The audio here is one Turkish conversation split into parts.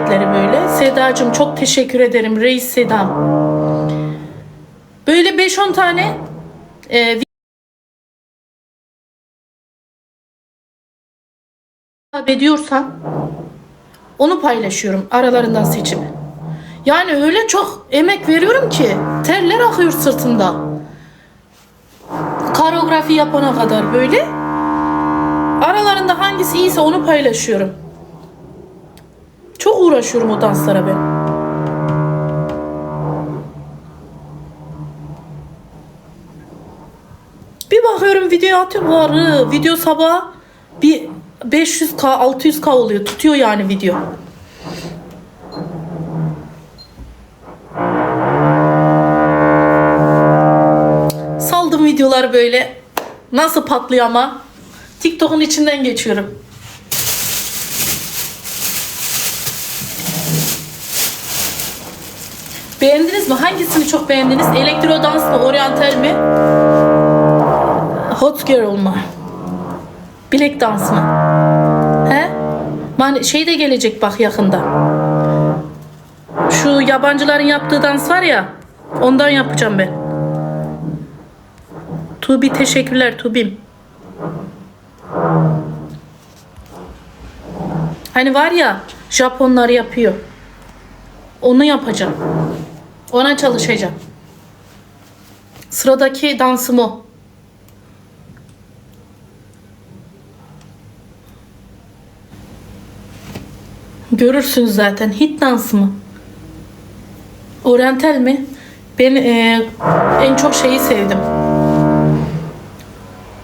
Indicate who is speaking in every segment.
Speaker 1: böyle. Sedacığım çok teşekkür ederim. Reis Sedam. Böyle 5-10 tane e, hitap ediyorsan onu paylaşıyorum aralarından seçimi. Yani öyle çok emek veriyorum ki terler akıyor sırtımda. Koreografi yapana kadar böyle. Aralarında hangisi iyiyse onu paylaşıyorum. Çok uğraşıyorum o danslara ben. Bir bakıyorum video atıyor var. Video sabah bir 500k 600k oluyor. Tutuyor yani video. Saldım videolar böyle. Nasıl patlıyor ama. TikTok'un içinden geçiyorum. Beğendiniz mi? Hangisini çok beğendiniz? Elektro dans mı? Oriental mi? Hot girl mı? Bilek dans mı? He? Man şey de gelecek bak yakında. Şu yabancıların yaptığı dans var ya. Ondan yapacağım ben. Tubi teşekkürler Tubim. Hani var ya Japonlar yapıyor. Onu yapacağım. Ona çalışacağım. Sıradaki dansım o. Görürsünüz zaten. Hit dansı mı? Oriental mi? Ben e, en çok şeyi sevdim.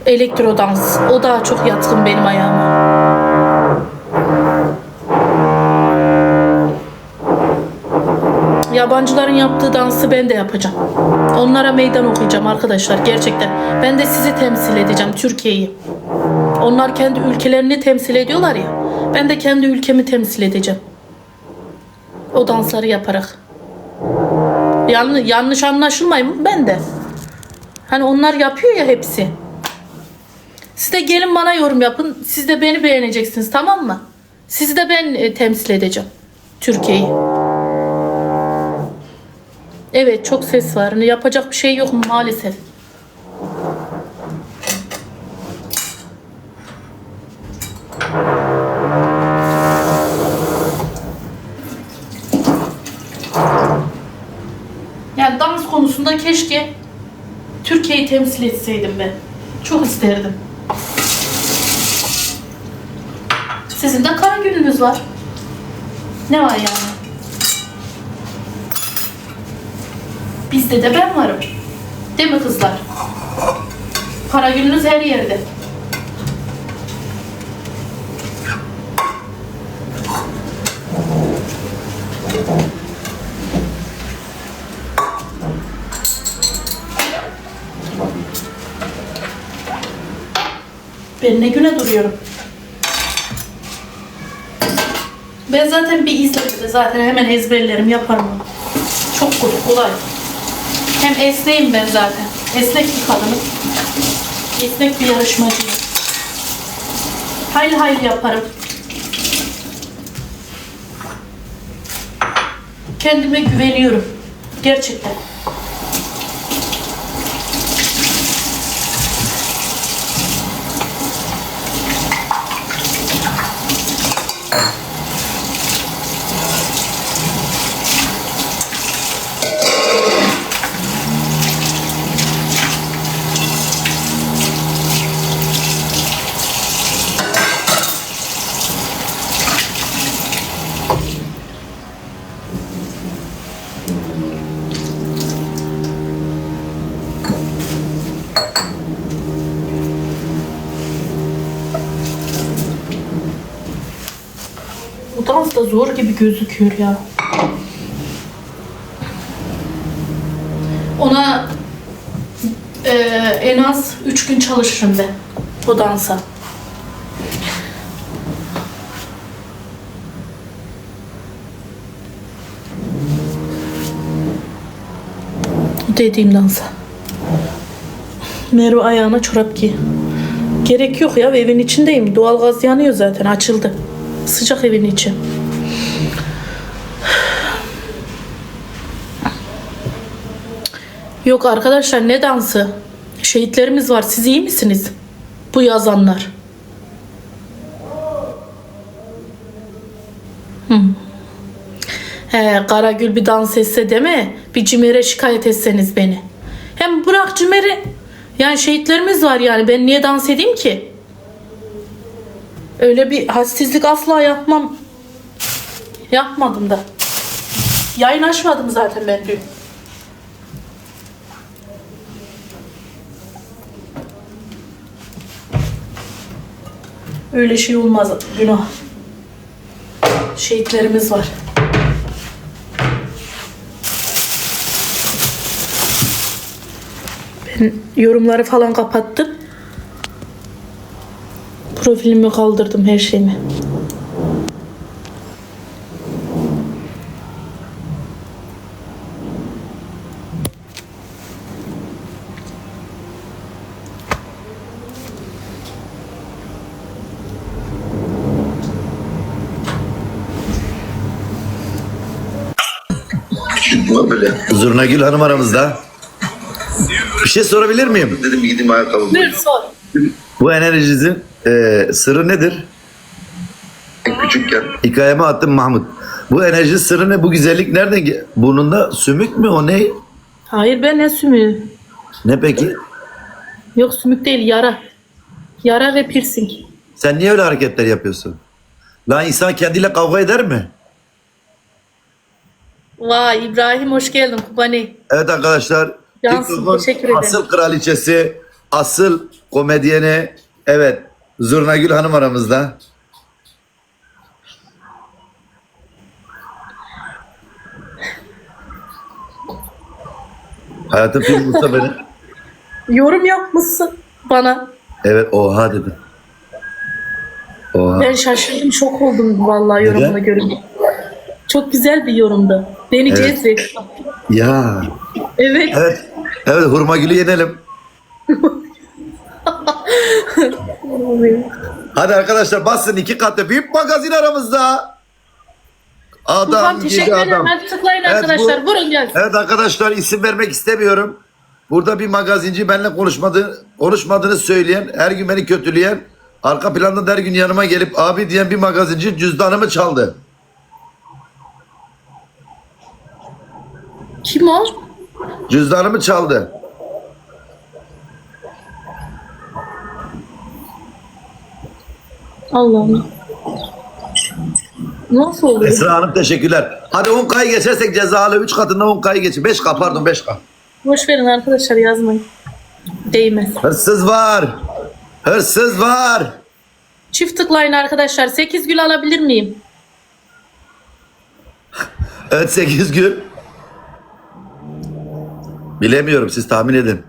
Speaker 1: Elektro dans. O daha çok yatkın benim ayağıma. Yabancıların yaptığı dansı ben de yapacağım. Onlara meydan okuyacağım arkadaşlar gerçekten. Ben de sizi temsil edeceğim Türkiye'yi. Onlar kendi ülkelerini temsil ediyorlar ya. Ben de kendi ülkemi temsil edeceğim. O dansları yaparak. Yanlış, yanlış anlaşılmayın ben de. Hani onlar yapıyor ya hepsi. Siz de gelin bana yorum yapın. Siz de beni beğeneceksiniz tamam mı? Sizi de ben e, temsil edeceğim. Türkiye'yi. Evet çok ses var. Hani Yapacak bir şey yok maalesef. Yani dans konusunda keşke Türkiye'yi temsil etseydim ben. Çok isterdim. Sizin de kara gününüz var. Ne var yani? Bizde de ben varım. Değil mi kızlar? Para gününüz her yerde. Ben ne güne duruyorum. Ben zaten bir izledim zaten hemen ezberlerim yaparım. Çok kolay. Hem esneyim ben zaten. Esnek bir kadınım. Esnek bir yarışmacıyım. Hayli hayli yaparım. Kendime güveniyorum. Gerçekten. Bu dans da zor gibi gözüküyor ya. Ona e, en az 3 gün çalışırım ben o dansa. Dediğim dansa. Merve ayağına çorap giy. Gerek yok ya evin içindeyim. Doğalgaz yanıyor zaten açıldı. Sıcak evin içi. Yok arkadaşlar ne dansı? Şehitlerimiz var. Siz iyi misiniz? Bu yazanlar. Hmm. He, Karagül bir dans etse mi? Bir Cimer'e şikayet etseniz beni. Hem bırak Cimer'i. Yani şehitlerimiz var yani. Ben niye dans edeyim ki? Öyle bir hadsizlik asla yapmam. Yapmadım da. Yayın açmadım zaten ben dün. Öyle şey olmaz günah. Şehitlerimiz var. Ben yorumları falan kapattım. Profilimi kaldırdım her şeyimi.
Speaker 2: Böyle.
Speaker 3: Zurnagül Hanım aramızda. Bir şey sorabilir miyim?
Speaker 2: Dedim gideyim ayakkabı
Speaker 1: Bir sor.
Speaker 3: Bu enerjinizin e, sırrı nedir?
Speaker 2: Küçükken
Speaker 3: Hikayeme attım Mahmut. Bu enerji sırrı ne? Bu güzellik nereden? ge- Burnunda sümük mü o ne?
Speaker 1: Hayır ben ne sümüğü?
Speaker 3: Ne peki?
Speaker 1: Yok sümük değil yara. Yara ve piercing.
Speaker 3: Sen niye öyle hareketler yapıyorsun? Lan insan kendiyle kavga eder mi?
Speaker 1: Vay İbrahim hoş geldin Kubani.
Speaker 3: Evet arkadaşlar.
Speaker 1: Cansın, teşekkür ederim.
Speaker 3: Asıl kraliçesi, asıl komedyeni, evet Zurnagül Hanım aramızda. Hayatım film bulsa beni.
Speaker 1: Yorum yapmışsın bana.
Speaker 3: Evet oha dedi. Oha.
Speaker 1: Ben şaşırdım şok oldum vallahi yorumunu
Speaker 3: Neden?
Speaker 1: görünce. Çok güzel bir yorumdu. Beni
Speaker 3: Evet.
Speaker 1: cezbetti.
Speaker 3: Ya.
Speaker 1: Evet.
Speaker 3: Evet. Evet hurma gülü yenelim. Hadi arkadaşlar basın iki katlı büyük magazin aramızda. Adam gibi
Speaker 1: teşekkür ederim.
Speaker 3: adam.
Speaker 1: Hadi tıklayın
Speaker 3: Evet,
Speaker 1: arkadaşlar.
Speaker 3: bu-
Speaker 1: Vurun gelsin.
Speaker 3: Evet arkadaşlar isim vermek istemiyorum. Burada bir magazinci benimle konuşmadı, konuşmadığını söyleyen, her gün beni kötüleyen, arka planda da her gün yanıma gelip abi diyen bir magazinci cüzdanımı çaldı.
Speaker 1: Kim o?
Speaker 3: Cüzdanımı çaldı.
Speaker 1: Allah'ım. Nasıl oluyor?
Speaker 3: Esra Hanım teşekkürler. Hadi 10K'yı geçersek cezalı 3 katında 10K'yı geç. 5K pardon 5K.
Speaker 1: Boş verin arkadaşlar yazmayın. Değmez.
Speaker 3: Hırsız var. Hırsız var.
Speaker 1: Çift tıklayın arkadaşlar. 8 gül alabilir miyim?
Speaker 3: Evet 8 gün. Bilemiyorum siz tahmin edin.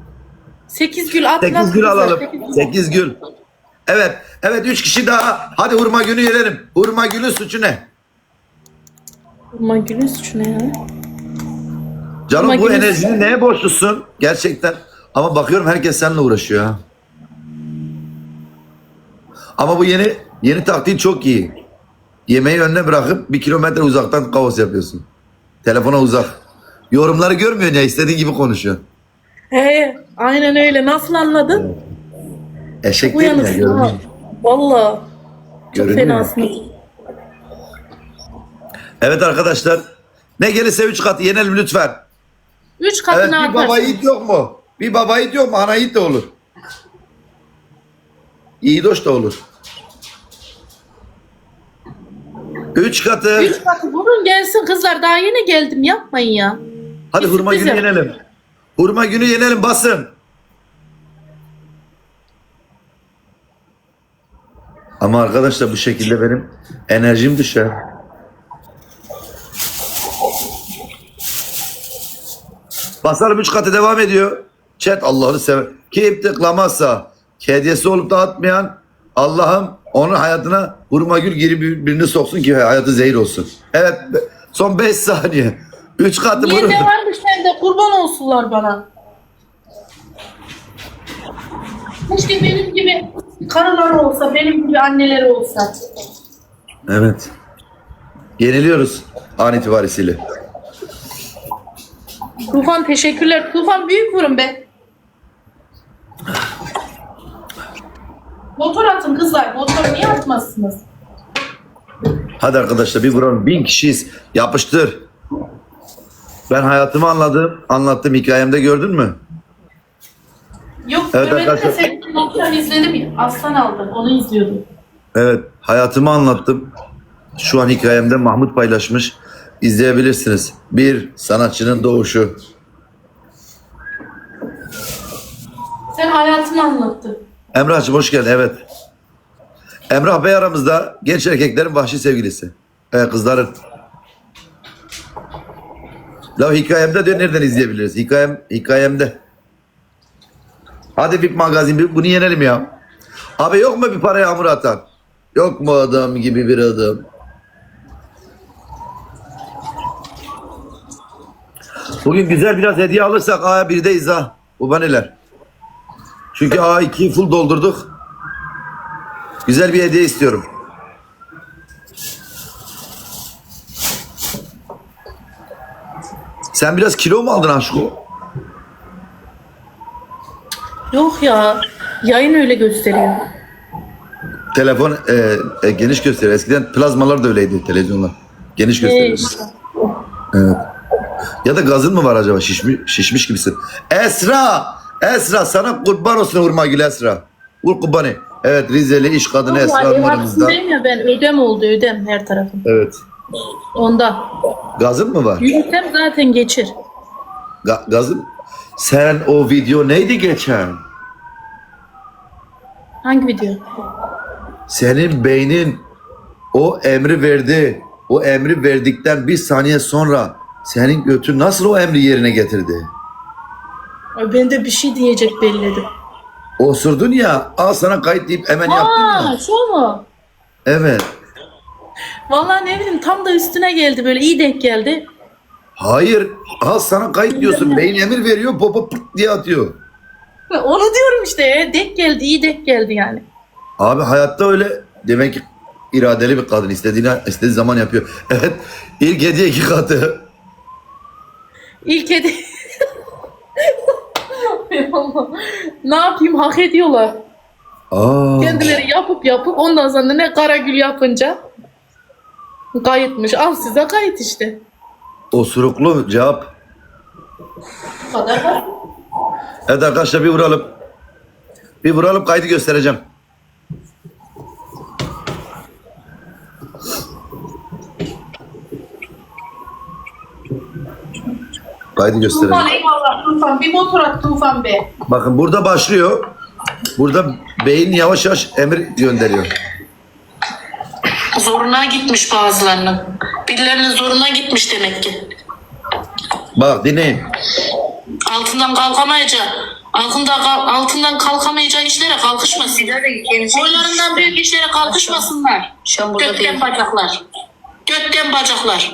Speaker 1: 8 gül.
Speaker 3: 8
Speaker 1: atın
Speaker 3: gül alalım.
Speaker 1: sekiz gül.
Speaker 3: 8 gül. Evet. Evet 3 kişi daha. Hadi hurma günü yenelim. Hurma günün suçu ne?
Speaker 1: Aman gülün suçu ne ya?
Speaker 3: Canım
Speaker 1: Hurma
Speaker 3: bu enerjini neye borçlusun? Gerçekten. Ama bakıyorum herkes seninle uğraşıyor ha. Ama bu yeni yeni taktiğin çok iyi. Yemeği önüne bırakıp bir kilometre uzaktan kaos yapıyorsun. Telefona uzak. Yorumları görmüyorsun ya istediğin gibi konuşuyor.
Speaker 1: He, aynen öyle. Nasıl anladın?
Speaker 3: Eşek değil mi? görünüyor.
Speaker 1: Valla. Çok fenasın.
Speaker 3: Evet arkadaşlar. Ne gelirse 3 kat yenelim lütfen.
Speaker 1: 3
Speaker 3: Evet
Speaker 1: katını
Speaker 3: bir baba yiğit yok mu? Bir baba yiğit yok mu? Ana yiğit de olur. Yiğidoş da olur. Üç katı.
Speaker 1: 3 katı vurun gelsin kızlar. Daha yeni geldim. Yapmayın ya.
Speaker 3: Hadi
Speaker 1: bir
Speaker 3: hurma günü
Speaker 1: yap.
Speaker 3: yenelim. Hurma günü yenelim basın. Ama arkadaşlar bu şekilde benim enerjim düşer. Basalım üç katı devam ediyor. Chat Allah'ını sever. Kim tıklamazsa hediyesi olup da atmayan Allah'ım onun hayatına hurma gül gibi bir- birini soksun ki hayatı zehir olsun. Evet son 5 saniye. Üç katı
Speaker 1: Niye ne varmış sende? Kurban olsunlar bana. Keşke benim gibi karıları olsa, benim gibi anneleri olsa.
Speaker 3: Evet. Yeniliyoruz an itibariyle.
Speaker 1: Tufan teşekkürler. Tufan büyük vurun be. Motor atın kızlar. Motor niye atmazsınız?
Speaker 3: Hadi arkadaşlar bir vuralım. Bin kişiyiz. Yapıştır. Ben hayatımı anladım. Anlattım hikayemde gördün mü?
Speaker 1: Yok
Speaker 3: Evet,
Speaker 1: görmedim de
Speaker 3: arkadaşlar.
Speaker 1: senin motor izledim ya. Aslan aldı. Onu izliyordum.
Speaker 3: Evet hayatımı anlattım. Şu an hikayemde Mahmut paylaşmış. İzleyebilirsiniz. Bir sanatçının doğuşu.
Speaker 1: Sen hayatını anlattın.
Speaker 3: Emrah'cığım hoş geldin. Evet. Emrah Bey aramızda genç erkeklerin vahşi sevgilisi. Evet kızların. La hikayemde diyor nereden izleyebiliriz? Hikayem, hikayemde. Hadi bir magazin bir- bunu yenelim ya. Abi yok mu bir para yağmur atan? Yok mu adam gibi bir adam? Bugün güzel biraz hediye alırsak A1'deyiz ha. Bu neler? Çünkü A2'yi full doldurduk. Güzel bir hediye istiyorum. Sen biraz kilo mu aldın aşko?
Speaker 1: Yok ya. Yayın öyle gösteriyor.
Speaker 3: Telefon e, e, geniş gösteriyor. Eskiden plazmalar da öyleydi televizyonlar. Geniş gösteriyor.
Speaker 1: işte.
Speaker 3: Evet. Ya da gazın mı var acaba? Şişmiş, şişmiş gibisin. Esra! Esra sana kurban olsun Hurma Gül Esra. Vur kurbanı. Evet Rizeli iş kadını Esra numaramızda.
Speaker 1: ben. Ödem oldu ödem her tarafım.
Speaker 3: Evet.
Speaker 1: Onda.
Speaker 3: Gazın mı var?
Speaker 1: Yürüsem zaten geçir.
Speaker 3: Ga- gazın? Sen o video neydi geçen?
Speaker 1: Hangi video?
Speaker 3: Senin beynin o emri verdi. O emri verdikten bir saniye sonra senin götün nasıl o emri yerine getirdi?
Speaker 1: Ay ben de bir şey diyecek belledim.
Speaker 3: Osurdun ya al sana kayıt deyip hemen yaptın
Speaker 1: Aa
Speaker 3: ya.
Speaker 1: şu mu?
Speaker 3: Evet.
Speaker 1: Vallahi ne bileyim tam da üstüne geldi böyle iyi denk geldi.
Speaker 3: Hayır al sana kayıt diyorsun. Beyin emir veriyor popo pırt diye atıyor.
Speaker 1: Onu diyorum işte ya, denk geldi iyi denk geldi yani.
Speaker 3: Abi hayatta öyle demek ki iradeli bir kadın istediğini istediği zaman yapıyor. Evet ilk hediye iki katı.
Speaker 1: İlk hedi... Hay Allah. ne yapayım hak ediyorlar.
Speaker 3: Aa.
Speaker 1: Kendileri yapıp yapıp ondan sonra ne Karagül yapınca kayıtmış. Al size kayıt işte.
Speaker 3: Osuruklu cevap.
Speaker 1: Bu kadar var.
Speaker 3: Evet arkadaşlar bir vuralım. Bir vuralım kaydı göstereceğim. Kaydı göstereceğim.
Speaker 1: Tufan eyvallah Tufan. Bir motor at Tufan be.
Speaker 3: Bakın burada başlıyor. Burada beyin yavaş yavaş emir gönderiyor.
Speaker 1: Zoruna gitmiş bazılarının. Birilerinin zoruna gitmiş demek ki.
Speaker 3: Bak dinleyin.
Speaker 1: Altından kalkamayacak. Altında altından kalkamayacağı işlere kalkışmasın. Boylarından büyük işlere kalkışmasınlar. Gökten bacaklar. Gökten bacaklar.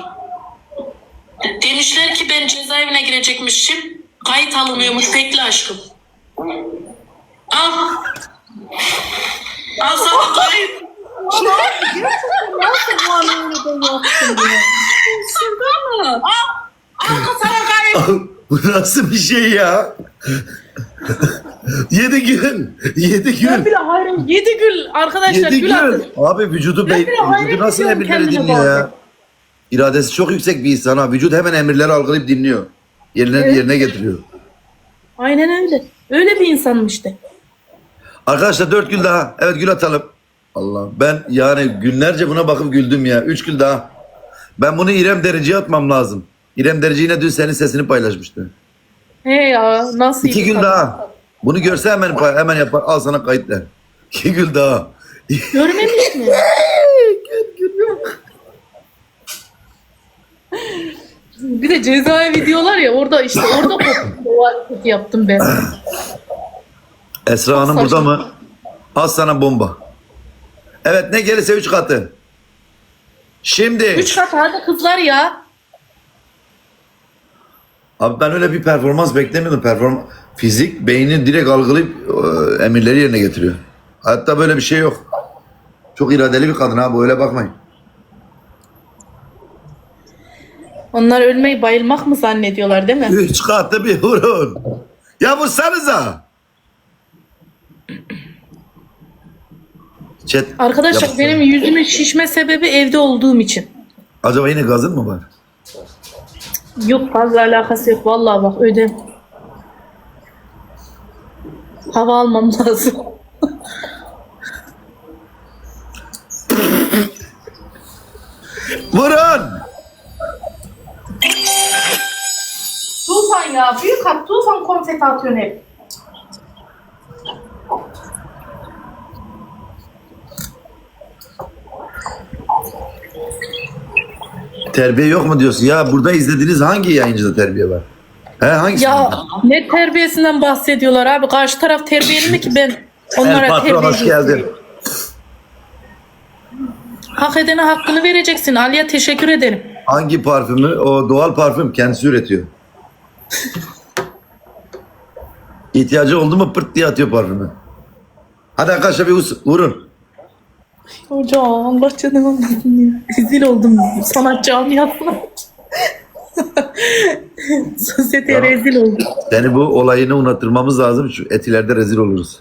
Speaker 1: Demişler ki ben cezaevine girecekmişim. Kayıt alınıyormuş. Bekle aşkım. Al. Al sana kayıt. Al. Al sana kayıt.
Speaker 3: Bu nasıl bir şey ya? yedi gün. Yedi
Speaker 1: Ben
Speaker 3: gün.
Speaker 1: bile hayran. Yedi gül arkadaşlar
Speaker 3: Yedi
Speaker 1: gül
Speaker 3: gün. Abi vücudu,
Speaker 1: Ben
Speaker 3: bey,
Speaker 1: bile hayret
Speaker 3: vücudu nasıl
Speaker 1: ediyorum
Speaker 3: emirleri dinliyor ya?
Speaker 1: bazen.
Speaker 3: İradesi çok yüksek bir insan ha. Vücut hemen emirleri algılayıp dinliyor. Yerine,
Speaker 1: Evet.
Speaker 3: yerine getiriyor.
Speaker 1: Aynen öyle. Öyle bir insanım işte.
Speaker 3: Arkadaşlar dört gül daha. Evet gül atalım. Allah ben yani günlerce buna bakıp güldüm ya. Üç gül daha. Ben bunu İrem Derici'ye atmam lazım. İrem Derici yine dün senin sesini paylaşmıştı.
Speaker 1: He ya nasıl
Speaker 3: İki
Speaker 1: kadın.
Speaker 3: daha. Bunu görse hemen pay- hemen yapar. Al sana kayıt der. İki gül daha.
Speaker 1: Görmemiş mi? Bir de cezaevi diyorlar ya orada işte orada yaptım ben.
Speaker 3: Esra Hanım burada mı? Al sana bomba. Evet ne gelirse üç katı. Şimdi.
Speaker 1: Üç kat hadi kızlar ya.
Speaker 3: Abi ben öyle bir performans beklemiyordum. Performans, fizik beyni direkt algılayıp e, emirleri yerine getiriyor. Hatta böyle bir şey yok. Çok iradeli bir kadın ha. Böyle bakmayın.
Speaker 1: Onlar ölmeyi bayılmak mı zannediyorlar değil mi?
Speaker 3: Üç katlı bir vurun. Ya vursanıza. Chat.
Speaker 1: Arkadaşlar
Speaker 3: yapsın.
Speaker 1: benim yüzümün şişme sebebi evde olduğum için.
Speaker 3: Acaba yine gazın mı var?
Speaker 1: Yok fazla alakası yok. Vallahi bak ödem. Hava almam lazım.
Speaker 3: Vurun.
Speaker 1: Tufan ya. Büyük at. Tufan konfeti atıyorsun hep.
Speaker 3: Terbiye yok mu diyorsun? Ya burada izlediğiniz hangi yayıncıda terbiye var? He hangisi?
Speaker 1: Ya ne terbiyesinden bahsediyorlar abi. Karşı taraf terbiyeli mi ki ben onlara
Speaker 3: El patron hoş
Speaker 1: terbiye
Speaker 3: geldin.
Speaker 1: Hak edene hakkını vereceksin. Ali'ye teşekkür ederim.
Speaker 3: Hangi parfümü? O doğal parfüm kendisi üretiyor. İhtiyacı oldu mu pırt diye atıyor parfümü. Hadi arkadaşlar bir us- vurun.
Speaker 1: Hocam Allah canım almasın ya. Rezil oldum sanat camiasına. Sosyeteye rezil oldum.
Speaker 3: Seni bu olayını unuttırmamız lazım. Şu etilerde rezil oluruz.